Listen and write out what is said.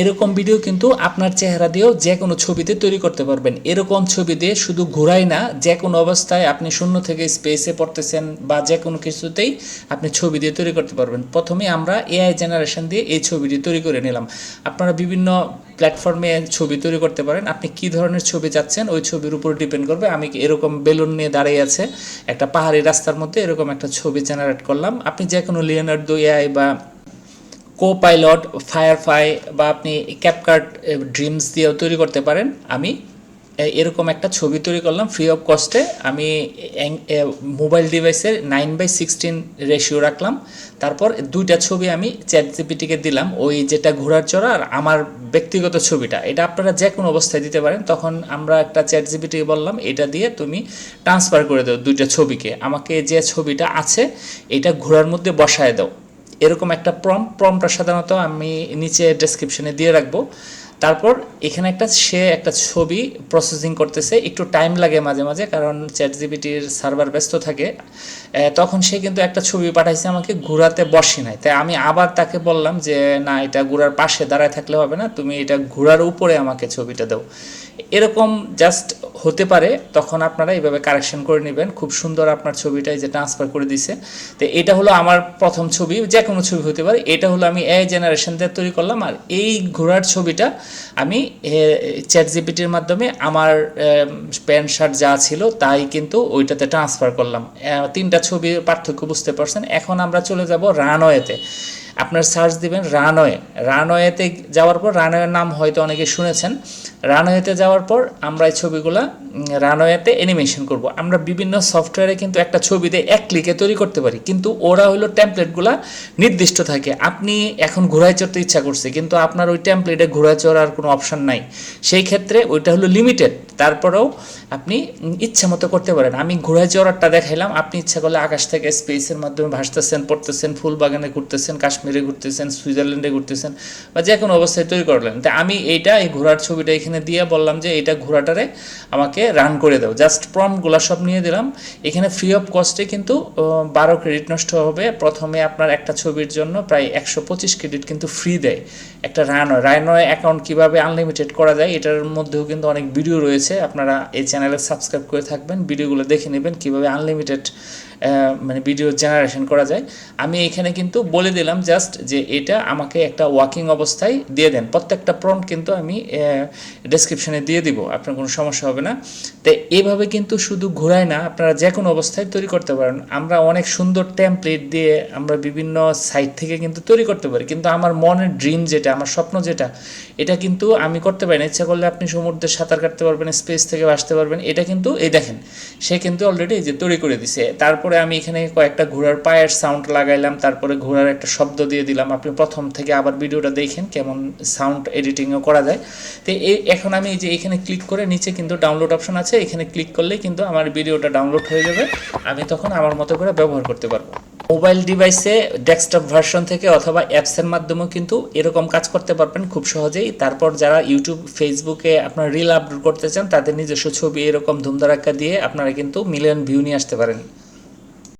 এরকম ভিডিও কিন্তু আপনার চেহারা দিয়েও যে কোনো ছবিতে তৈরি করতে পারবেন। এরকম ছবি দিয়ে শুধু ঘোরাই না যে কোনো অবস্থায় আপনি শূন্য থেকে স্পেসে পড়তেছেন বা যে কোনো কিছুতেই আপনি ছবি দিয়ে তৈরি করতে পারবেন। প্রথমে আমরা এআই জেনারেশন দিয়ে এই ছবিটি তৈরি করে নিলাম। আপনারা বিভিন্ন প্ল্যাটফর্মে ছবি তৈরি করতে পারেন। আপনি কি ধরনের ছবি চাচ্ছেন ওই ছবির উপর ডিপেন্ড করবে। আমি এরকম বেলুন নিয়ে দাঁড়িয়ে আছে, একটা পাহাড়ি রাস্তার মধ্যে এরকম একটা ছবি জেনারেট করলাম। আপনি যে কোনো লিওনার্ডো এআই বা কো পাইলট ফায়ারফাই বা আপনি ক্যাপকার্ট ড্রিমস দিয়েও তৈরি করতে পারেন। আমি এরকম একটা ছবি তৈরি করলাম ফ্রি অফ কস্টে আমি মোবাইল ডিভাইসের নাইন বাই সিক্সটিন রেশিও রাখলাম। তারপর দুইটা ছবি আমি চ্যাট জিপিটিকে দিলাম, ওই যেটা ঘোড়ার চড়া আর আমার ব্যক্তিগত ছবিটা। এটা আপনারা যে কোনো অবস্থায় দিতে পারেন, তখন আমরা একটা চ্যাট জিপিটিকে বললাম, এটা দিয়ে তুমি ট্রান্সফার করে দাও দুইটা ছবিকে। আমাকে যে ছবিটা আছে, এটা ঘোরার মধ্যে বসায় দাও। এরকম একটা প্রম প্রমটা সাধারণত আমি নিচে ডেসক্রিপশনে দিয়ে রাখব। তারপর এখানে একটা, সে একটা ছবি প্রসেসিং করতেছে। একটু টাইম লাগে মাঝে মাঝে, কারণ চ্যাট জিবিটির সার্ভার ব্যস্ত থাকে। তখন সে কিন্তু একটা ছবি পাঠাইছে আমাকে ঘোরাতে বসি নাই। তাই আমি আবার তাকে বললাম যে, না, এটা ঘোড়ার পাশে দাঁড়ায় থাকলে হবে না, তুমি এটা ঘোড়ার উপরে আমাকে ছবিটা দাও। এরকম জাস্ট হতে পারে, তখন আপনারা এইভাবে কারেকশন করে নেবেন। খুব সুন্দর আপনার ছবিটাই যে ট্রান্সফার করে দিছে। তো এটা হলো আমার প্রথম ছবি, যে কোনো ছবি হতে পারে। এটা হলো আমি এ জেনারেশন দিয়ে তৈরি করলাম আর এই ঘোড়ার ছবিটা আমি চ্যাট জিপিটির মাধ্যমে আমার প্যান্ট শার্ট যা ছিল তাই কিন্তু ওইটাতে ট্রান্সফার করলাম। তিনটা ছবির পার্থক্য বুঝতে পারছেন। এখন আমরা চলে যাব রানওয়েতে। আপনার সার্চ দিবেন রানওয়ে। রানওয়েতে যাওয়ার পর, রানওয়ের নাম হয়তো অনেকে শুনেছেন। রানওয়েতে যাওয়ার পর আমরা এই ছবিগুলা রানওয়েতে অ্যানিমেশন করব। আমরা বিভিন্ন সফটওয়্যারে কিন্তু একটা ছবিতে এক ক্লিকে তৈরি করতে পারি। কিন্তু ওরা হলো টেমপ্লেটগুলা নির্দিষ্ট থাকে। আপনি এখন ঘোড়ায় চড়তে ইচ্ছা করছে, কিন্তু আপনার ওই টেমপ্লেটে ঘোড়ায় চড়ার কোনো অপশন নাই। সেই ক্ষেত্রে ওইটা হলো লিমিটেড তারপরেও আপনি ইচ্ছা মতো করতে পারেন। আমি ঘোড়ায় চড়ারটা দেখাইলাম, আপনি ইচ্ছা করলে আকাশ থেকে স্পেসের মাধ্যমে ভাসতেছেন, পড়তেছেন ফুল বাগানে ঘুরতেছেন, কাশ্মীরে ঘুরতেছেন, সুইজারল্যান্ডে ঘুরতেছেন বা যে কোনো অবস্থায় তৈরি করলেন। তা আমি এইটা, এই ঘোড়ার ছবিটা এখানে দিয়ে বললাম যে এটা ঘোড়াটারে আমাকে রান করে দাও। জাস্ট প্রমগুলো সব নিয়ে দিলাম। এখানে ফ্রি অফ কস্টে কিন্তু বারো ক্রেডিট নষ্ট হবে। প্রথমে আপনার একটা ছবির জন্য প্রায় একশো পঁচিশ ক্রেডিট কিন্তু ফ্রি দেয়। একটা রানয় রানয় অ্যাকাউন্ট কীভাবে আনলিমিটেড করা যায়, এটার মধ্যেও কিন্তু অনেক ভিডিও রয়েছে। আপনারা এই চ্যানেলে সাবস্ক্রাইব করে থাকবেন, ভিডিওগুলো দেখে নেবেন কীভাবে আনলিমিটেড মানে ভিডিও জেনারেশন করা যায়। আমি এখানে কিন্তু বলে দিলাম জাস্ট যে এটা আমাকে একটা ওয়াকিং অবস্থায় দিয়ে দেন। প্রত্যেকটা প্রম্পট কিন্তু আমি ডেসক্রিপশনে দিয়ে দিব, আপনার কোনো সমস্যা হবে না। তো এইভাবে কিন্তু শুধু ঘোরায় না, আপনারা যে কোনো অবস্থায় তৈরি করতে পারেন। আমরা অনেক সুন্দর টেমপ্লেট দিয়ে আমরা বিভিন্ন সাইট থেকে কিন্তু তৈরি করতে পারি। কিন্তু আমার মনের ড্রিম যেটা, আমার স্বপ্ন যেটা, এটা কিন্তু আমি করতে পারি না। ইচ্ছা করলে আপনি সমুদ্রে সাঁতার কাটতে পারবেন স্পেস থেকে আসতে পারবেন। এটা কিন্তু, এই দেখেন, সে কিন্তু অলরেডি এই যে তৈরি করে দিছে। তারপরে আমি এখানে কয়েকটা ঘোড়ার পায়ের সাউন্ড লাগাইলাম, তারপরে ঘোড়ার একটা শব্দ দিয়ে দিলাম। আপনি প্রথম থেকে আবার ভিডিওটা দেখেন কেমন সাউন্ড এডিটিংও করা যায়। তো এই এখন আমি এই যে এখানে ক্লিক করে নিচে কিন্তু ডাউনলোড অপশন আছে। এখানে ক্লিক করলেই কিন্তু আমার ভিডিওটা ডাউনলোড হয়ে যাবে। আমি তখন আমার মতো করে ব্যবহার করতে পারব। মোবাইল ডিভাইসে ডেস্কটপ ভার্সন থেকে অথবা অ্যাপসের মাধ্যমেও কিন্তু এরকম কাজ করতে পারবেন খুব সহজেই। তারপর যারা ইউটিউব, ফেসবুকে আপনার রিল আপলোড করতে চান, তাদের নিজস্ব ছবি এরকম ধুমধারাক্কা দিয়ে আপনারা কিন্তু মিলিয়ন ভিউ নিয়ে আসতে পারেন।